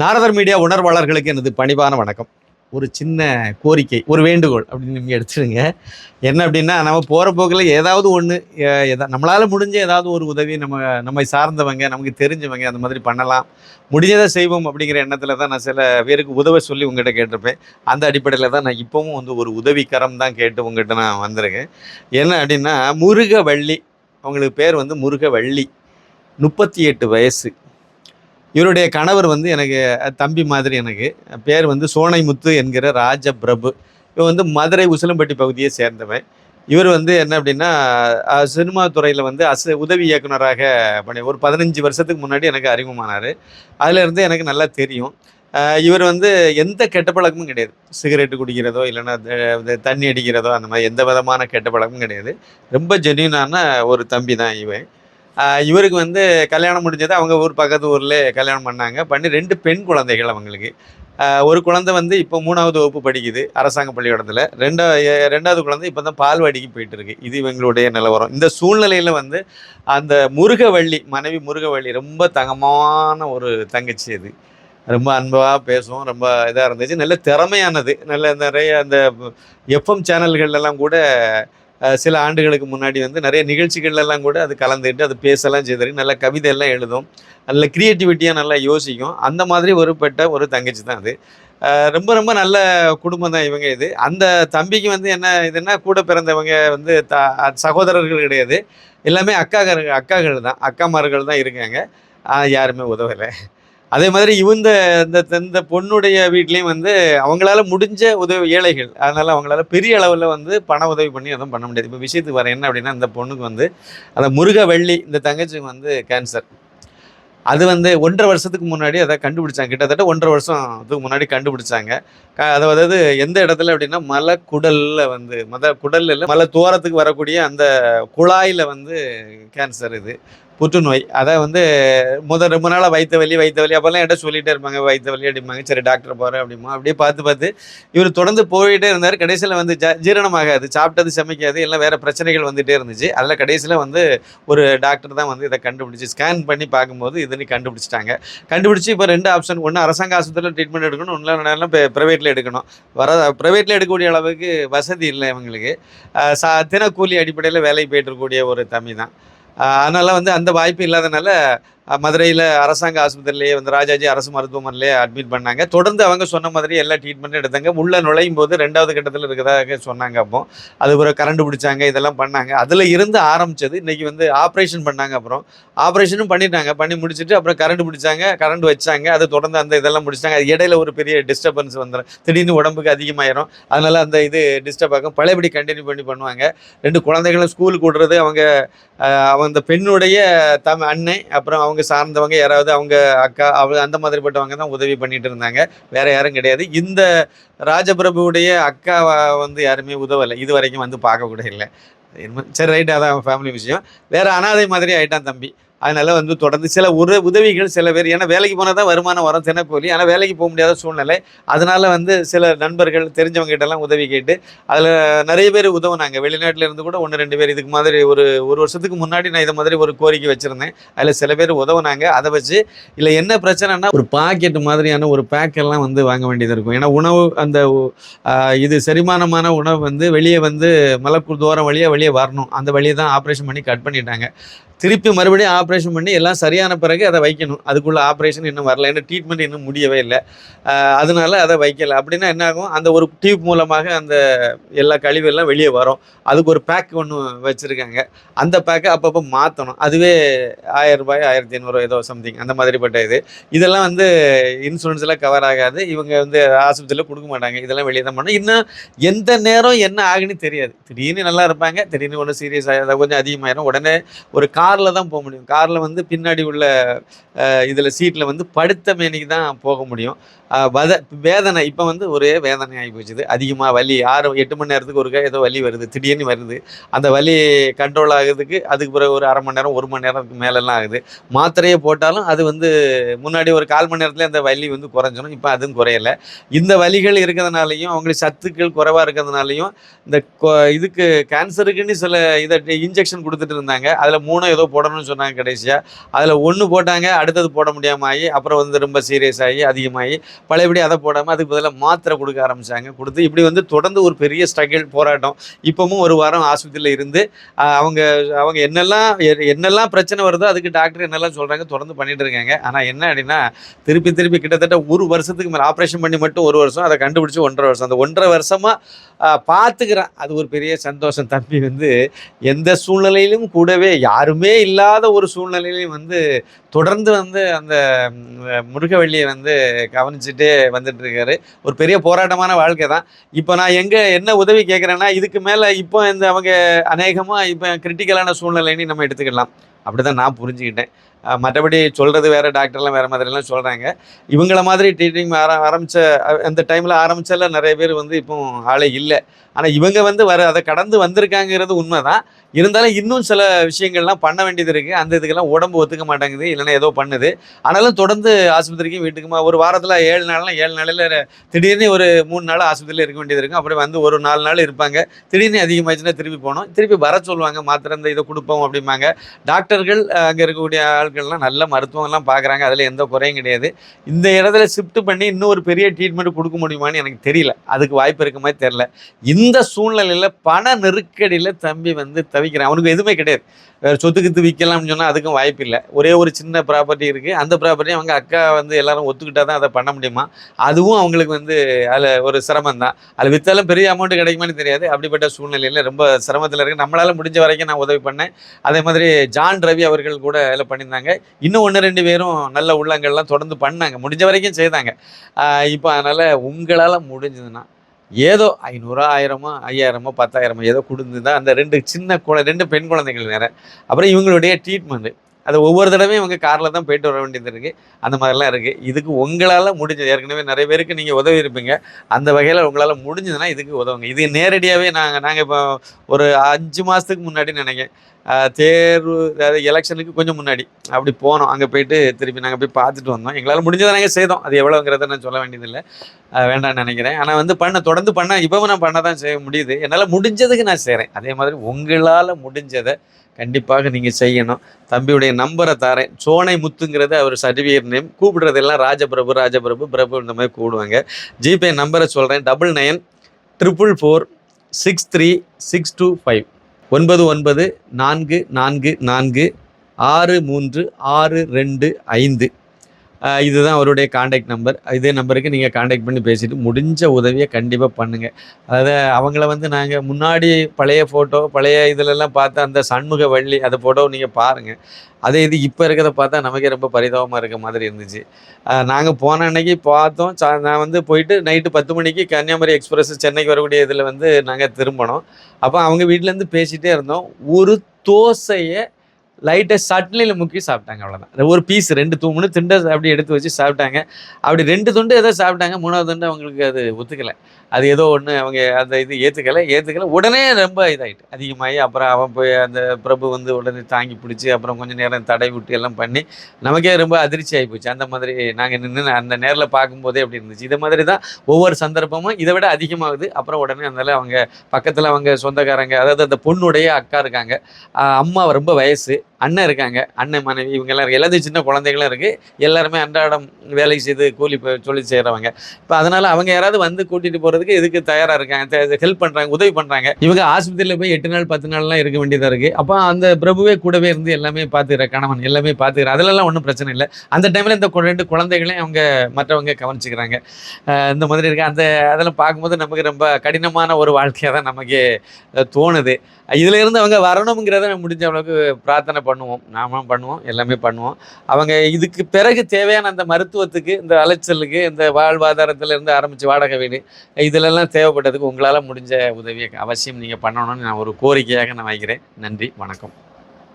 நாரதர் media உணர்வாளர்களுக்கு எனது பணிவான வணக்கம். ஒரு சின்ன கோரிக்கை ஒரு வேண்டுகோள் அப்படின்னு நீங்கள் எடுத்துடுங்க. என்ன அப்படின்னா நம்ம போகிற போக்கில் ஏதாவது ஒன்று எதா நம்மளால் முடிஞ்ச ஏதாவது ஒரு உதவி நம்ம நம்மை சார்ந்தவங்க நமக்கு தெரிஞ்சவங்க அந்த மாதிரி பண்ணலாம். முடிஞ்சதை செய்வோம் அப்படிங்கிற எண்ணத்தில் தான் நான் சில பேருக்கு உதவ சொல்லி உங்கள்கிட்ட கேட்டிருப்பேன். அந்த அடிப்படையில் தான் நான் இப்போவும் வந்து ஒரு உதவிக்கரம் தான் கேட்டு உங்ககிட்ட நான் வந்திருக்கேன். என்ன அப்படின்னா முருகவள்ளி அவங்களுக்கு பேர் வந்து முருகவள்ளி. முப்பத்தி எட்டு வயசு. இவருடைய கணவர் வந்து எனக்கு தம்பி மாதிரி எனக்கு. பேர் வந்து சோனைமுத்து என்கிற ராஜ பிரபு இவன் வந்து மதுரை உசிலம்பட்டி பகுதியை சேர்ந்தவன். இவர் வந்து என்ன அப்படின்னா சினிமா துறையில் வந்து அச உதவி இயக்குனராக பண்ணி ஒரு பதினஞ்சு வருஷத்துக்கு முன்னாடி எனக்கு அறிமுகமானார். அதிலேருந்து எனக்கு நல்லா தெரியும். இவர் வந்து எந்த கெட்ட பழக்கமும் கிடையாது. சிகரெட்டு குடிக்கிறதோ இல்லைன்னா தண்ணி அடிக்கிறதோ அந்த மாதிரி எந்த விதமான கெட்ட பழக்கமும் கிடையாது. ரொம்ப ஜென்யூனான ஒரு தம்பி தான் இவன். இவருக்கு வந்து கல்யாணம் முடிஞ்சது அவங்க ஊர் பக்கத்து ஊரில் கல்யாணம் பண்ணாங்க. பண்ணி ரெண்டு பெண் குழந்தைகள் அவங்களுக்கு. ஒரு குழந்தை வந்து இப்போ மூணாவது வகுப்பு படிக்குது அரசாங்க பள்ளிக்கூடத்தில். ரெண்டா ரெண்டாவது குழந்தை இப்போ தான் பால்வாடிக்கு போயிட்டு இருக்கு இது இவங்களுடைய நிலவரம். இந்த சூழ்நிலையில் வந்து அந்த முருகவள்ளி மனைவி முருகவள்ளி ரொம்ப தங்கமான ஒரு தங்கச்சி அது. ரொம்ப அன்பாக பேசும் ரொம்ப இதாக இருந்துச்சு. நல்ல திறமையானது. நல்ல நிறைய அந்த எஃப்எம் சேனல்கள்லாம் கூட சில ஆண்டுகளுக்கு முன்னாடி வந்து நிறைய நிகழ்ச்சிகள்லாம் கூட அது கலந்துட்டு அது பேசலாம் செய்திருக்கு நல்ல கவிதை எல்லாம் எழுதும். நல்ல க்ரியேட்டிவிட்டியாக நல்லா யோசிக்கும். அந்த மாதிரி ஒருப்பட்ட ஒரு தங்கச்சி தான் அது. ரொம்ப ரொம்ப நல்ல குடும்பம் தான் இவங்க இது. அந்த தம்பிக்கு வந்து என்ன இதுன்னா கூட பிறந்தவங்க வந்து த சகோதரர்கள் கிடையாது. எல்லாமே அக்காக்காரங்க அக்காகள் தான் அக்காமார்கள் தான் இருக்காங்க. யாருமே உதவலை. அதே மாதிரி இவந்த இந்த இந்த பொண்ணுடைய வீட்லேயும் வந்து அவங்களால முடிஞ்ச உதவி ஏழைகள். அதனால அவங்களால பெரிய அளவில் வந்து பண உதவி பண்ணி எதுவும் பண்ண முடியாது. இப்போ விஷயத்துக்கு வர என்ன அப்படின்னா இந்த பொண்ணுக்கு வந்து அந்த முருக வெள்ளி இந்த தங்கச்சிக்கு வந்து கேன்சர் அது வந்து ஒன்றரை வருஷத்துக்கு முன்னாடி அதை கண்டுபிடிச்சாங்க. கிட்டத்தட்ட ஒன்றரை வருஷத்துக்கு முன்னாடி கண்டுபிடிச்சாங்க. க- அதாவது எந்த இடத்துல அப்படின்னா மலை குடலில் வந்து மத குடலில் இல்லை மலை தோரத்துக்கு வரக்கூடிய அந்த குழாயில் வந்து கேன்சர் இது. புற்றுநோய். அதை வந்து முதல் ரொம்ப நாளாக வயிற்று வலி வயிற்று வலி அப்போல்லாம் என்கிட்ட சொல்லிகிட்டே இருப்பாங்க வயிற்று வலி அப்படிம்பாங்க சரி டாக்டர் போகிறேன் அப்படிமா அப்படியே பார்த்து பார்த்து இவர் தொடர்ந்து போயிட்டே இருந்தார். கடைசியில் வந்து ஜ ஜீரணமாகாது. சாப்பிட்டது சமைக்காது. எல்லாம் வேறு பிரச்சனைகள் வந்துகிட்டே இருந்துச்சு. அதில் கடைசியில் வந்து ஒரு டாக்டர் தான் வந்து இதை கண்டுபிடிச்சி ஸ்கேன் பண்ணி பார்க்கும்போது இதுன்னு கண்டுபிடிச்சிட்டாங்க. கண்டுபிடிச்சி இப்போ ரெண்டு ஆப்ஷன். ஒன்று அரசாங்க ஆஸ்பத்திரியில் ட்ரீட்மெண்ட் எடுக்கணும். ஒன்றும் நேரம் ப்ரைவேட்டில் எடுக்கணும். வர ப்ரைவேட்டில் எடுக்கக்கூடிய அளவுக்கு வசதி இல்லை இவங்களுக்கு. சா தினக்கூலி அடிப்படையில் வேலைக்கு போயிட்டு இருக்கக்கூடிய ஒரு தம்பி தான். அதனால வந்து அந்த வாய்ப்பு இல்லாதனால மதுரையில் அரசாங்க ஆஸ்பத்திரிலேயே வந்து ராஜாஜி அரசு மருத்துவமனையிலே அட்மிட் பண்ணாங்க. தொடர்ந்து அவங்க சொன்ன மாதிரி எல்லா ட்ரீட்மெண்ட்டும் எடுத்தாங்க. உள்ளே நுழையும் போது ரெண்டாவது கட்டத்தில் இருக்கிறதாக சொன்னாங்க அப்போ. அதுக்கப்புறம் கரண்ட் பிடிச்சாங்க இதெல்லாம் பண்ணாங்க. அதில் இருந்து ஆரம்பிச்சது இன்றைக்கி வந்து ஆப்ரேஷன் பண்ணாங்க அப்புறம். ஆப்ரேஷனும் பண்ணிட்டாங்க. பண்ணி முடிச்சுட்டு அப்புறம் கரண்ட் பிடிச்சாங்க கரண்ட் வச்சாங்க. அது தொடர்ந்து அந்த இதெல்லாம் முடிச்சாங்க அது இடையில ஒரு பெரிய டிஸ்டர்பன்ஸ் வந்துடும் திடீர்னு உடம்புக்கு அதிகமாயிரும். அதனால் அந்த இது டிஸ்டர்ப் ஆகும். பழையபடி கண்டினியூ பண்ணி பண்ணுவாங்க. ரெண்டு குழந்தைகளும் ஸ்கூலுக்கு விடுறது அவங்க அவங்க அந்த பெண்ணுடைய தம் அன்னை அப்புறம் அவங்க சார்ந்தவங்க யாராவது அவங்க அக்கா அவ அந்த மாதிரிப்பட்டவங்க தான் உதவி பண்ணிட்டு இருந்தாங்க. வேற யாரும் கிடையாது. இந்த ராஜபிரபுவுடைய அக்கா வந்து யாருமே உதவலை. இது வரைக்கும் வந்து பார்க்க கூட இல்லை. சரி ரைட் அதான் ஃபேமிலி விஷயம். வேற அனாதை மாதிரி ஆயிட்டான் தம்பி. அதனால வந்து தொடர்ந்து சில ஒரு உதவிகள் சில பேர் ஏன்னா வேலைக்கு போனால் தான் வருமானம் வரும் தினக்கூலி ஆனால் வேலைக்கு போக முடியாத சூழ்நிலை. அதனால் வந்து சில நண்பர்கள் தெரிஞ்சவங்க கிட்டலாம் உதவி கேட்டு அதில் நிறைய பேர் உதவுனாங்க. வெளிநாட்டில் இருந்து கூட ஒன்று ரெண்டு பேர் இதுக்கு மாதிரி ஒரு ஒரு வருஷத்துக்கு முன்னாடி நான் இதை மாதிரி ஒரு கோரிக்கை வச்சுருந்தேன். அதில் சில பேர் உதவுனாங்க. அதை வச்சு இல்லை என்ன பிரச்சனைனா ஒரு பாக்கெட் மாதிரியான ஒரு பேக்கெல்லாம் வந்து வாங்க வேண்டியது இருக்கும். ஏன்னா உணவு அந்த இது செரிமானமான உணவு வந்து வெளியே வந்து மலக்குள் தோரம் வழியாக வெளியே வரணும். அந்த வழியை தான் ஆப்ரேஷன் பண்ணி கட் பண்ணிட்டாங்க. திருப்பி மறுபடியும் ஆப்ரேஷன் பண்ணி எல்லாம் சரியான பிறகு அதை வைக்கணும். அதுக்குள்ள ஆப்ரேஷன் இன்னும் வரல. ஏன்னா ட்ரீட்மெண்ட் இன்னும் முடியவே இல்லை. அதனால அதை வைக்கலை. அப்படின்னா என்ன ஆகும்? அந்த ஒரு டியூப் மூலமாக அந்த எல்லா கழிவு எல்லாம் வெளியே வரும். அதுக்கு ஒரு பேக் ஒன்று வச்சுருக்காங்க. அந்த பேக்கை அப்பப்போ மாற்றணும் அதுவே ஆயிரம் ரூபாய் ஆயிரத்தி ஐநூறு ஏதோ சம்திங் அந்த மாதிரிப்பட்ட இது. இதெல்லாம் வந்து இன்சூரன்ஸில் கவர் ஆகாது. இவங்க வந்து ஆஸ்பத்திரியில் கொடுக்க மாட்டாங்க. இதெல்லாம் வெளியே தான் பண்ணணும். இன்னும் எந்த நேரம் என்ன ஆகுன்னு தெரியாது. திடீர்னு நல்லா இருப்பாங்க. திடீர்னு ஒன்று சீரியஸ் ஆகிடும் கொஞ்சம் அதிகமாயிரும். உடனே ஒரு காரில் தான் போக முடியும். காரில் வந்து பின்னாடி உள்ள இதில் சீட்டில் வந்து படுத்த மேனிக்கு தான் போக முடியும். வத வேதனை இப்போ வந்து ஒரே வேதனை ஆகி போச்சுது. அதிகமாக வலி ஆறு எட்டு மணி நேரத்துக்கு ஒருக்கா ஏதோ வலி வருது திடீர்னு வருது. அந்த வலி கண்ட்ரோல் ஆகுறதுக்கு அதுக்கு பிறகு ஒரு அரை மணி நேரம் ஒரு மணி நேரத்துக்கு மேலெல்லாம் ஆகுது. மாத்திரையை போட்டாலும் அது வந்து முன்னாடி ஒரு கால் மணி நேரத்துல அந்த வலி வந்து குறைஞ்சிடும் இப்போ அதுவும் குறையலை. இந்த வலிகள் இருக்கிறதுனாலையும் அவங்களுக்கு சத்துக்கள் குறைவாக இருக்கிறதுனாலையும் இந்த கொ- இதுக்கு கேன்சருக்குன்னு சில இதை இன்ஜெக்ஷன் கொடுத்துட்டு இருந்தாங்க. அதில் மூணு ஏதோ போடணும்னு சொன்னாங்க கடைசியாக அதில் ஒன்று போட்டாங்க அடுத்தது போட முடியாமல் ஆகி அப்புறம் வந்து ரொம்ப சீரியஸ் ஆகி அதிகமாகி பழையபடி அதை போடாமல் அதுக்கு பதிலாக மாத்திரை கொடுக்க ஆரம்பித்தாங்க கொடுத்து இப்படி வந்து தொடர்ந்து ஒரு பெரிய ஸ்ட்ரகிள் போராட்டம். இப்போவும் ஒரு வாரம் ஆஸ்பத்திரியில் இருந்து அவங்க அவங்க என்னெல்லாம் எ- என்னெல்லாம் பிரச்சனை வருதோ அதுக்கு டாக்டர் என்னெல்லாம் சொல்கிறாங்க தொடர்ந்து பண்ணிட்டு இருக்காங்க. ஆனால் என்ன அப்படின்னா திருப்பி திருப்பி கிட்டத்தட்ட ஒரு வருஷத்துக்கு மேலே ஆப்ரேஷன் பண்ணி மட்டும் ஒரு வருஷம் அதை கண்டுபிடிச்சி ஒன்றரை வருஷம். அந்த ஒன்றரை வருஷமாக பார்த்துக்கிறேன் அது ஒரு பெரிய சந்தோஷம் தம்பி. வந்து எந்த சூழ்நிலையிலும் கூடவே யாருமே இல்லாத ஒரு சூழ்நிலையிலையும் வந்து தொடர்ந்து வந்து அந்த முருகவள்ளியை வந்து கவனிச்சுட்டே வந்துட்டுருக்காரு. ஒரு பெரிய போராட்டமான வாழ்க்கை தான். இப்போ நான் எங்கே என்ன உதவி கேட்குறேன்னா இதுக்கு மேலே இப்போ இந்த அவங்க அநேகமாக இப்போ கிரிட்டிக்கலான சூழ்நிலைன்னு நம்ம எடுத்துக்கலாம் அப்படி தான் நான் புரிஞ்சுக்கிட்டேன். மற்றபடி சொல்கிறது வேறு டாக்டர்லாம் வேறு மாதிரிலாம் சொல்கிறாங்க இவங்கள மாதிரி ட்ரீட்டிங் ஆர ஆரம்பித்த அந்த டைமில் ஆரம்பித்தால நிறைய பேர் வந்து இப்போ ஆளே இல்லை. ஆனால் இவங்க வந்து வர அதை கடந்து வந்திருக்காங்கிறது உண்மை தான் இருந்தாலும் இன்னும் சில விஷயங்கள்லாம் பண்ண வேண்டியது இருக்குது அந்த இதுக்கெல்லாம் உடம்பு ஒத்துக்க மாட்டேங்குது. இல்லைன்னா ஏதோ பண்ணுது. ஆனாலும் தொடர்ந்து ஆஸ்பத்திரிக்கும் வீட்டுக்குமா ஒரு வாரத்தில் ஏழு நாள்லாம் ஏழு நாளில் திடீர்னு ஒரு மூணு நாள் ஆஸ்பத்திரியில் இருக்க வேண்டியது இருக்கும் அப்புறம் வந்து ஒரு நாலு நாள் இருப்பாங்க. திடீர்னு அதிகமாச்சுன்னா திருப்பி போகணும். திருப்பி வர சொல்லுவாங்க. மாத்திரை இந்த இதை கொடுப்போம் அப்படிம்பாங்க. டாக்டர்கள் அங்கே இருக்கக்கூடிய ஆள் ஆட்கள்லாம் நல்ல மருத்துவம்லாம் பார்க்குறாங்க. அதில் எந்த குறையும் கிடையாது. இந்த இடத்துல ஷிஃப்ட் பண்ணி இன்னும் ஒரு பெரிய ட்ரீட்மெண்ட் கொடுக்க முடியுமான்னு எனக்கு தெரியல. அதுக்கு வாய்ப்பு இருக்க மாதிரி தெரில இந்த சூழ்நிலையில் பண நெருக்கடியில் தம்பி வந்து தவிக்கிறான். அவனுக்கு எதுவுமே கிடையாது. வேறு சொத்துக்கு விற்கலாம்னு சொன்னால் அதுக்கும் வாய்ப்பு இல்லை. ஒரே ஒரு சின்ன ப்ராப்பர்ட்டி இருக்குது அந்த ப்ராப்பர்ட்டி அவங்க அக்கா வந்து எல்லாரும் ஒத்துக்கிட்டால் தான் அதை பண்ண முடியுமா? அதுவும் அவங்களுக்கு வந்து அதில் ஒரு சிரமம் தான். அதில் விற்றாலும் பெரிய அமௌண்ட் கிடைக்குமான்னு தெரியாது. அப்படிப்பட்ட சூழ்நிலையில் ரொம்ப சிரமத்தில் இருக்குது நம்மளால் முடிஞ்ச வரைக்கும் நான் உதவி பண்ணேன். அதே மாதிரி ஜான் ரவி அவர்கள் கூட அதில் பண்ணியிருந்தாங்க. இன்னும் ஒன்று ரெண்டு பேரும் நல்ல உள்ளங்கள்லாம் தொடர்ந்து பண்ணாங்க. முடிஞ்ச வரைக்கும் செய்தாங்க. இப்போ அதனால் உங்களால் முடிஞ்சதுன்னா ஏதோ ஐநூறோ ஆயிரமோ ஐயாயிரமோ பத்தாயிரமோ ஏதோ கொடுத்துருந்தா அந்த ரெண்டு சின்ன குழந்தை ரெண்டு பெண் குழந்தைகள் வேறு. அப்புறம் இவங்களுடைய ட்ரீட்மெண்ட்டு அது ஒவ்வொரு தடவையும் இவங்க காரில் தான் போயிட்டு வர வேண்டியது இருக்குது அந்த மாதிரிலாம் இருக்குது இதுக்கு உங்களால் முடிஞ்சது. ஏற்கனவே நிறைய பேருக்கு நீங்கள் உதவி இருப்பீங்க. அந்த வகையில் உங்களால் முடிஞ்சதுன்னா இதுக்கு உதவுங்க. இது நேரடியாகவே நாங்கள் நாங்கள் இப்போ ஒரு அஞ்சு மாதத்துக்கு முன்னாடி நினைக்கிறேன். தேர்வு அதாவது எலெக்ஷனுக்கு கொஞ்சம் முன்னாடி. அப்படி போனோம். அங்கே போயிட்டு திருப்பி நாங்கள் போய் பார்த்துட்டு வந்தோம். எங்களால் முடிஞ்சதை நாங்கள் செய்தோம். அது எவ்வளோங்கிறத நான் சொல்ல வேண்டியதில்லை. வேண்டாம்னு நினைக்கிறேன். ஆனால் வந்து பண்ண தொடர்ந்து பண்ண இப்போவும் நான் பண்ண தான் செய்ய முடியுது. என்னால் முடிஞ்சதுக்கு நான் செய்கிறேன் அதே மாதிரி உங்களால் முடிஞ்சதை கண்டிப்பாக நீங்கள் செய்யணும். தம்பியுடைய நம்பரை தரேன். சோனை முத்துங்கிறது அவர் சர்டிஃபிகேட் நேம் கூப்பிடுறதெல்லாம் ராஜபிரபு ராஜபிரபு பிரபு இந்த மாதிரி கூப்பிடுவாங்க ஜிபே நம்பரை சொல்கிறேன் double nine triple four six three six two five. ஒன்பது ஒன்பது நான்கு நான்கு நான்கு ஆறு மூன்று ஆறு ரெண்டு ஐந்து. இதுதான் அவருடைய காண்டாக்ட் நம்பர் இதே நம்பருக்கு நீங்கள் காண்டாக்ட் பண்ணி பேசிட்டு முடிஞ்ச உதவியை கண்டிப்பாக பண்ணுங்கள் அதாவது அவங்கள வந்து நாங்கள் முன்னாடி பழைய ஃபோட்டோ பழைய இதிலெல்லாம் பார்த்தா அந்த சண்முக வள்ளி அந்த ஃபோட்டோவை நீங்கள் பாருங்கள் அதே இது இப்போ இருக்கிறத பார்த்தா நமக்கே ரொம்ப பரிதாபமாக இருக்க மாதிரி இருந்துச்சு. நாங்கள் போன அன்னைக்கு பார்த்தோம். சா நான் வந்து போயிட்டு நைட்டு பத்து மணிக்கு கன்னியாகுமரி எக்ஸ்பிரஸ் சென்னைக்கு வரக்கூடிய இதில் வந்து நாங்கள் திரும்பினோம். அப்போ அவங்க வீட்டிலேருந்து பேசிகிட்டே இருந்தோம். ஒரு தோசையை லைட்டை சட்னியில் முக்கி சாப்பிட்டாங்க அவ்வளோதான் ஒரு பீஸ் ரெண்டு தூமுன்னு திண்டை அப்படி எடுத்து வச்சு சாப்பிட்டாங்க. அப்படி ரெண்டு துண்டு ஏதோ சாப்பிட்டாங்க மூணாவது துண்டு அவங்களுக்கு அது ஒத்துக்கலை. அது ஏதோ ஒன்று அவங்க அந்த இது ஏற்றுக்கலை ஏற்றுக்கலை உடனே ரொம்ப இதாகிட்டு அதிகமாகி அப்புறம் அவன் போய் அந்த பிரபு வந்து உடனே தாங்கி பிடிச்சி அப்புறம் கொஞ்சம் நேரம் தடை விட்டு எல்லாம் பண்ணி நமக்கே ரொம்ப அதிர்ச்சி ஆகி போச்சு. அந்த மாதிரி நாங்கள் நின்று அந்த நேரில் பார்க்கும்போதே அப்படி இருந்துச்சு. இதை மாதிரி தான் ஒவ்வொரு சந்தர்ப்பமும் இதை விட அதிகமாகுது. அப்புறம் உடனே அதனால் அவங்க பக்கத்தில் அவங்க சொந்தக்காரங்க அதாவது அந்த பொண்ணுடைய அக்கா இருக்காங்க. அம்மா ரொம்ப வயசு. அண்ணன் இருக்காங்க. அண்ணன் மனைவி இவங்க எல்லாம் எல்லாத்தையும் சின்ன குழந்தைகளும் இருக்குது எல்லாருமே அன்றாடம் வேலை செய்து கூலி சொல்லி செய்கிறவங்க இப்போ அதனால் அவங்க யாராவது வந்து கூட்டிகிட்டு போகிறதுக்கு இதுக்கு தயாராக இருக்காங்க? ஹெல்ப் பண்ணுறாங்க உதவி பண்ணுறாங்க இவங்க ஆஸ்பத்திரியில் போய் எட்டு நாள் பத்து நாள்லாம் இருக்க வேண்டியதாக இருக்குது அப்போ அந்த பிரபுவே கூடவே இருந்து எல்லாமே பார்த்துக்கிற கணவன் எல்லாமே பார்த்துக்கிற அதிலெல்லாம் ஒன்றும் பிரச்சனை இல்லை. அந்த டைமில் இந்த ரெண்டு குழந்தைகளையும் அவங்க மற்றவங்க கவனிச்சுக்கிறாங்க. இந்த மாதிரி இருக்குது அந்த அதெல்லாம் பார்க்கும்போது நமக்கு ரொம்ப கடினமான ஒரு வாழ்க்கையாக தான் நமக்கு தோணுது. இதிலிருந்து அவங்க வரணுங்கிறத முடிஞ்ச அளவுக்கு பிரார்த்தனை பண்ணுவோம் நாம பண்ணுவோம் எல்லாமே பண்ணுவோம். அவங்க இதுக்கு பிறகு தேவையான அந்த மருத்துவத்துக்கு இந்த அலைச்சலுக்கு இந்த வாழ்வாதாரத்திலேருந்து ஆரம்பித்து ஆரம்பிச்சு வாடகை வீடு இதிலெல்லாம் தேவைப்பட்டதுக்கு உங்களால் முடிஞ்ச உதவியை அவசியம் நீங்கள் பண்ணணும்னு நான் ஒரு கோரிக்கையாக நான் வைக்கிறேன். நன்றி வணக்கம்.